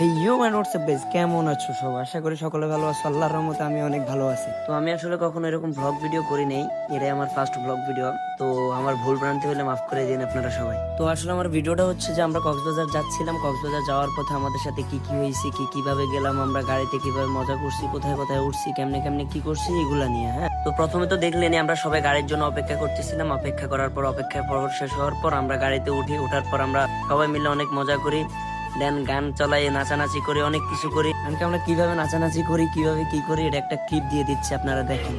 Hey you and WhatsApp base কেমন আছো সব? আশা করি সকলে ভালো আছো। আল্লাহর রহমতে আমি অনেক ভালো আছি। তো আমি আসলে কখনো এরকম ব্লগ ভিডিও করি নেই। এটাই আমার ফার্স্ট ব্লগ ভিডিও তো আমার ভুল ভ্রান্তি হলে মাফ করে দিন আপনারা সবাই। তো আসলে আমার ভিডিওটা হচ্ছে যে আমরা কক্সবাজার যাচ্ছিলাম। কক্সবাজার যাওয়ার পথে আমাদের সাথে কি কি হয়েছে, কি কীভাবে গেলাম, আমরা গাড়িতে কীভাবে মজা করছি, কোথায় কোথায় উঠছি, কেমনে কেমনে কি করছি, এগুলা নিয়ে হ্যাঁ? তো প্রথমে তো দেখলেনি আমরা সবাই গাড়ির জন্য অপেক্ষা করতেছিলাম। অপেক্ষা করার পর অপেক্ষা পর, শেষ হওয়ার পর আমরা গাড়িতে উঠি। ওঠার পর আমরা সবাই মিলে অনেক মজা করি। দেন গান চলাই, নাচানাচি করি, অনেক কিছু করি। এমনকি আমরা কীভাবে নাচানাচি করি, কীভাবে কি করি, এটা একটা ক্লিপ দিয়ে দিচ্ছি, আপনারা দেখেন।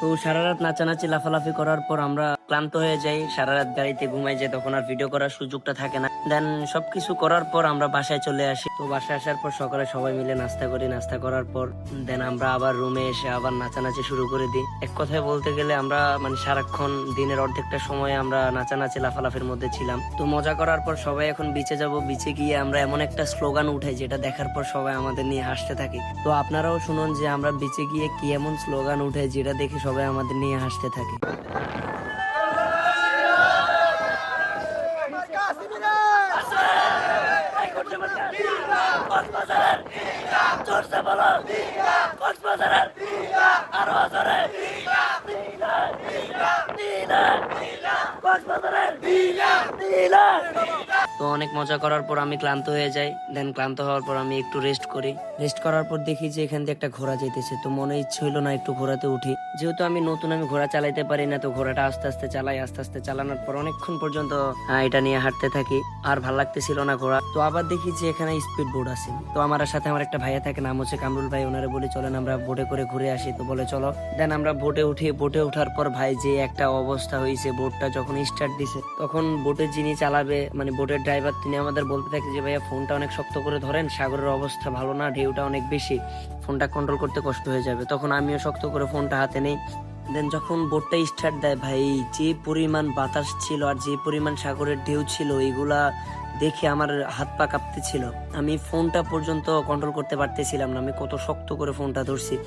তো সারা রাত নাচানাচি, লাফালাফি করার পর আমরা ক্লান্ত হয়ে যাই, সারা রাত গাড়িতে ঘুমাই যাই, তখন আর ভিডিও করার সুযোগটা থাকে না। দেন সবকিছু করার পর আমরা বাসায় চলে আসি। তো বাসায় আসার পর সকালে সবাই মিলে নাস্তা করি, নাস্তা করার পর দেন আমরা আবার রুমে এসে আবার নাচানাচি শুরু করে দিই। এক কথায় বলতে গেলে আমরা মানে সারাক্ষণ দিনের অর্ধেকটা সময় আমরা নাচানাচি, লাফালাফির মধ্যে ছিলাম। তো মজা করার পর সবাই এখন বিচে যাব। বিচে গিয়ে আমরা এমন একটা স্লোগান উঠাই, যেটা দেখার পর সবাই আমাদের নিয়ে হাসতে থাকে। তো আপনারাও শুনুন যে আমরা বিচে গিয়ে কি এমন স্লোগান উঠাই, যেটা দেখে সবাই আমাদের নিয়ে হাসতে থাকে। কক্সবাজারের জোরসে বলো কক্সবাজারের আরও জোরে তো অনেক মজা করার পর আমি ক্লান্ত হয়ে যাই দেন ক্লান্ত হওয়ার পর আমি একটু রেস্ট করি। রেস্ট করার পর দেখি যে এখান দিয়ে একটা ঘোড়া যেতেছে, তো মনে ইচ্ছে হইল না একটু ঘোড়াতে উঠি। যেহেতু আমি নতুন আমি ঘোড়া চালাইতে পারি না, তো ঘোড়াটা আস্তে আস্তে চালাই, আস্তে আস্তে চালানোর পর অনেকক্ষণ পর্যন্ত এটা নিয়ে হাঁটতে থাকি। আর ভালো লাগতেছিল না ঘোড়া। তো আবার দেখি যে এখানে স্পিড বোর্ড আছে। তো আমার সাথে আমার একটা ভাইয়া থাকে, নাম হচ্ছে কামরুল ভাই, ওনারে বলি, চলেন আমরা বোটে করে ঘুরে আসি। তো বলে, চলো। দেন আমরা বোটে উঠি বোটে ওঠার পর ভাই যে একটা অবস্থা হয়েছে, বোটটা যখন স্টার্ট দিছে, তখন বোটের যিনি চালাবে মানে বোটের ড্রাইভার তিনি আমাদের বলতে থাকে যে, ভাইয়া ফোনটা অনেক শক্ত করে ধরেন, সাগরের অবস্থা ভালো না, ঢেউটা অনেক বেশি ফোনটা কন্ট্রোল করতে কষ্ট হয়ে যাবে। তখন আমিও শক্ত করে ফোনটা হাতে নেই। দেন যখন বোটটা স্টার্ট দেয়, ভাই, যে পরিমাণ বাতাস ছিল আর যে পরিমাণ সাগরের ঢেউ ছিল, এগুলা দেখে আমার হাত পা কাঁপতেছিল। আমি ফোনটা পর্যন্ত কন্ট্রোল করতে পারতেছিলাম না। আমি কত শক্ত করে ফোনটা ধরছি।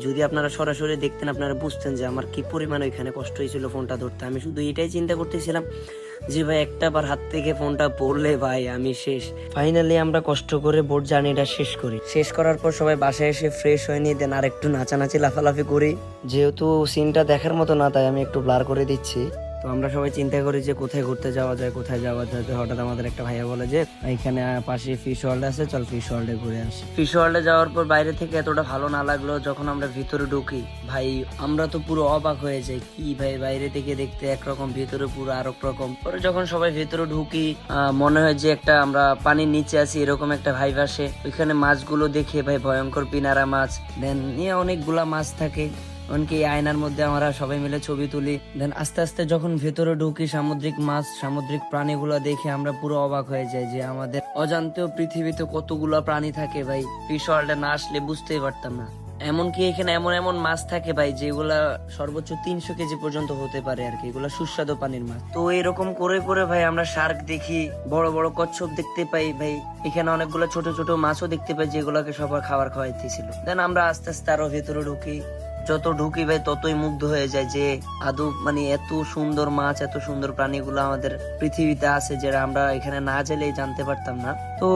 যদি আপনারা সরাসরি দেখতেন, আপনারা বুঝতেন যে আমার কি পরিমাণ ওইখানে কষ্ট হয়েছিল ফোনটা ধরতে। আমি শুধু এটাই চিন্তা করতেছিলাম যে, ভাই, একটা বার হাত থেকে ফোনটা পড়লে, ভাই, আমি শেষ। ফাইনালি আমরা কষ্ট করে বোট জার্নিটা শেষ করি। শেষ করার পর সবাই বাসায় এসে ফ্রেশ হয়ে নিয়ে দেন। আর একটু নাচানাচি, লাফালাফি করি। যেহেতু সিনটা দেখার মতো না, তাই আমি একটু ব্লার করে দিচ্ছি। তো আমরা সবাই চিন্তা করি যে কোথায় ঘুরতে যাওয়া যায়, কোথায় যাওয়া যায়। তো হঠাৎ আমাদের একটা ভাইয়া বলে যে এখানে পাশে ফিশ ওয়ার্ল্ড আছে, চল ফিশ ওয়ার্ল্ডে ঘুরে আসি। ফিশ ওয়ার্ল্ডে যাওয়ার পর বাইরে থেকে এতটা ভালো না লাগল যখন আমরা ভিতরে ঢুকি। ভাই, আমরা তো পুরো অবাক হয়ে যাই, কি ভাই, বাইরে থেকে দেখতে একরকম, ভিতরে পুরো আরেক রকম। পরে যখন সবাই ভিতরে ঢুকি মনে হয় যে একটা আমরা পানির নিচে আছি, এরকম একটা ভাই আসে। ওইখানে মাছগুলো দেখে ভাই ভয়ঙ্কর পিনারা মাছ। দেন নিয়ে অনেকগুলা মাছ থাকে। এমনকি আয়নার মধ্যে আমরা সবাই মিলে ছবি তুলি। দেন আস্তে আস্তে যখন ভেতরে ঢুকি সামুদ্রিক মাছ, সামুদ্রিক প্রাণীগুলো দেখে আমরা পুরো অবাক হয়ে যাই যে আমাদের অজান্তেও পৃথিবীতে কতগুলো প্রাণী থাকে ভাই। ফিশ ওয়ার্ল্ডে না আসলে বুঝতেই পারতাম না। এমনকি এখানে এমন এমন মাছ থাকে ভাই, যেগুলা সর্বোচ্চ তিনশো কেজি পর্যন্ত হতে পারে আর কি। এগুলা সুস্বাদু পানির মাছ। তো এরকম করে করে ভাই আমরা শার্ক দেখি, বড় বড় কচ্ছপ দেখতে পাই ভাই। এখানে অনেকগুলো ছোট ছোট মাছও দেখতে পাই যেগুলোকে সবার খাবার খাওয়াইতেছিল। দেন আমরা আস্তে আস্তে আরও ভেতরে ঢুকি। যত ঢুকি ভাই ততই মুগ্ধ হয়ে যায় যে আদৌ মানে এত সুন্দর মাছ, এত সুন্দর প্রাণীগুলো আমাদের পৃথিবীতে আছে যেটা আমরা এখানে না গেলেই জানতে পারতাম না। তো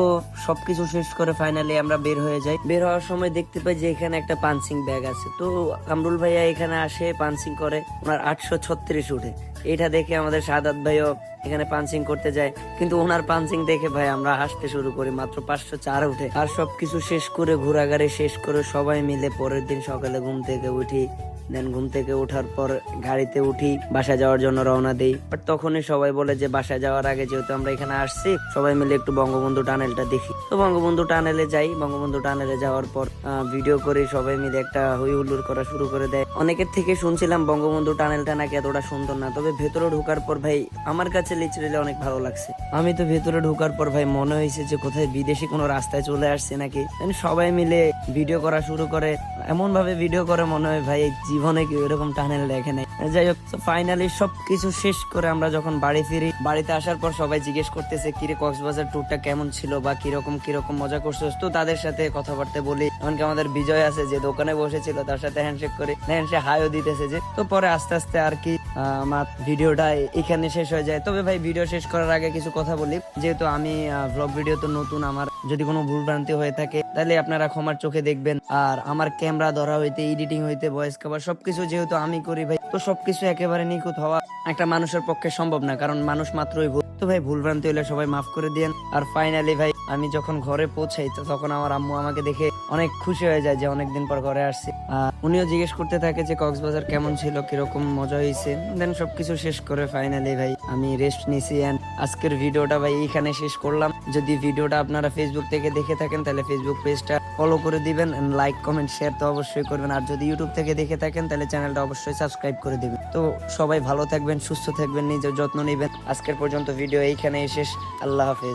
সবকিছু শেষ করে ফাইনালি আমরা বের হয়ে যাই। বের হওয়ার সময় দেখতে পাই যে এখানে একটা পাঞ্চিং ব্যাগ আছে। তো কামরুল ভাইয়া এখানে আসে পাঞ্চিং করে। ওনার আটশো ছত্রিশ উঠে। এটা দেখে আমাদের সাদাত ভাইও এখানে পাঞ্চিং করতে যায়। কিন্তু ওনার পাঞ্চিং দেখে ভাই আমরা হাসতে শুরু করি, মাত্র পাঁচশো চার উঠে। আর সবকিছু শেষ করে, ঘোরাঘাড়ি শেষ করে সবাই মিলে পরের দিন সকালে ঘুম থেকে উঠি। দেন ঘুম থেকে ওঠার পর গাড়িতে উঠি, বাসায় যাওয়ার জন্য রওনা দিই। বাট তখনই সবাই বলে যে বাসায় যাওয়ার আগে যেহেতু আমরা এখানে আসছি, সবাই মিলে একটু বঙ্গবন্ধু টানেলটা দেখি। তো বঙ্গবন্ধু টানেলে যাই। বঙ্গবন্ধু টানেলে যাওয়ার পর ভিডিও করি, সবাই মিলে একটা হই হুল্লোড় করা শুরু করে দেয়। অনেকের থেকে শুনছিলাম বঙ্গবন্ধু টানেলটা নাকি এতটা সুন্দর না, তবে ভেতরে ঢোকার পর ভাই, আমার কাছে লিটারেলি অনেক ভালো লাগছে। আমি তো ভেতরে ঢোকার পর ভাই, মনে হয়েছে যে কোথায় বিদেশি কোনো রাস্তায় চলে আসছে নাকি। সবাই মিলে ভিডিও করা শুরু করে। এমন ভাবে ভিডিও করে মনে হয় ভাই জীবনে কেউ এরকম টানেল দেখে নাই। যাই হোক ফাইনালি সবকিছু শেষ করে আমরা যখন বাড়ি ফিরি, বাড়িতে আসার পর সবাই জিজ্ঞেস করতেছে, কিরে কক্সবাজার ট্যুরটা কেমন ছিল বা কীরকম কীরকম মজা করছ তো তাদের সাথে কথাবার্তা বলি। এমনকি আমাদের বিজয় আছে যে দোকানে বসেছিল, তার সাথে হ্যান্ডশেক করে। হ্যান্ডশেক হাইও দিতেছে যে, তো পরে আস্তে আস্তে আর কি আমার ভিডিওটা এখানে শেষ হয়ে যায়। তবে ভাই, ভিডিও শেষ করার আগে কিছু কথা বলি। যেহেতু আমি ব্লগ ভিডিও তো নতুন, আমার যদি কোনো ভুল ভ্রান্তি হয়ে থাকে, তাহলে আপনারা ক্ষমার চোখে দেখবেন। আর আমার ক্যামেরা ধরা হইতে এডিটিং হইতে ভয়েস কভার সবকিছু যেহেতু আমি করি ভাই, তো সবকিছু একেবারে নিখুঁত হওয়া একটা মানুষের পক্ষে সম্ভব না, কারণ মানুষ মাত্রই ভুল। তো ভাই, ভুল ভ্রান্তি হলে সবাই মাফ করে দিয়েন। আর ফাইনালি ভাই আমি যখন ঘরে পৌঁছাই, তো তখন আমার আম্মু আমাকে দেখে অনেক খুশি হয়ে যায় যে অনেকদিন পর ঘরে আসছি। উনিও জিজ্ঞেস করতে থাকে যে, কক্সবাজার কেমন ছিল? কীরকম মজা হয়েছে দেন সবকিছু শেষ করে ফাইনালি ভাই, আমি রেস্ট নিছি আজকের ভিডিওটা ভাই এইখানে শেষ করলাম। যদি ভিডিওটা আপনারা ফেসবুক থেকে দেখে থাকেন, তাহলে ফেসবুক পেজটা ফলো করে দিবেন লাইক কমেন্ট শেয়ার তো অবশ্যই করবেন। আর যদি ইউটিউব থেকে দেখে থাকেন, তাহলে চ্যানেলটা অবশ্যই সাবস্ক্রাইব করে দিবেন। তো সবাই ভালো থাকবেন, সুস্থ থাকবেন, নিজের যত্ন নেবেন। আজকের পর্যন্ত ভিডিও এইখানেই শেষ। আল্লাহ হাফেজ।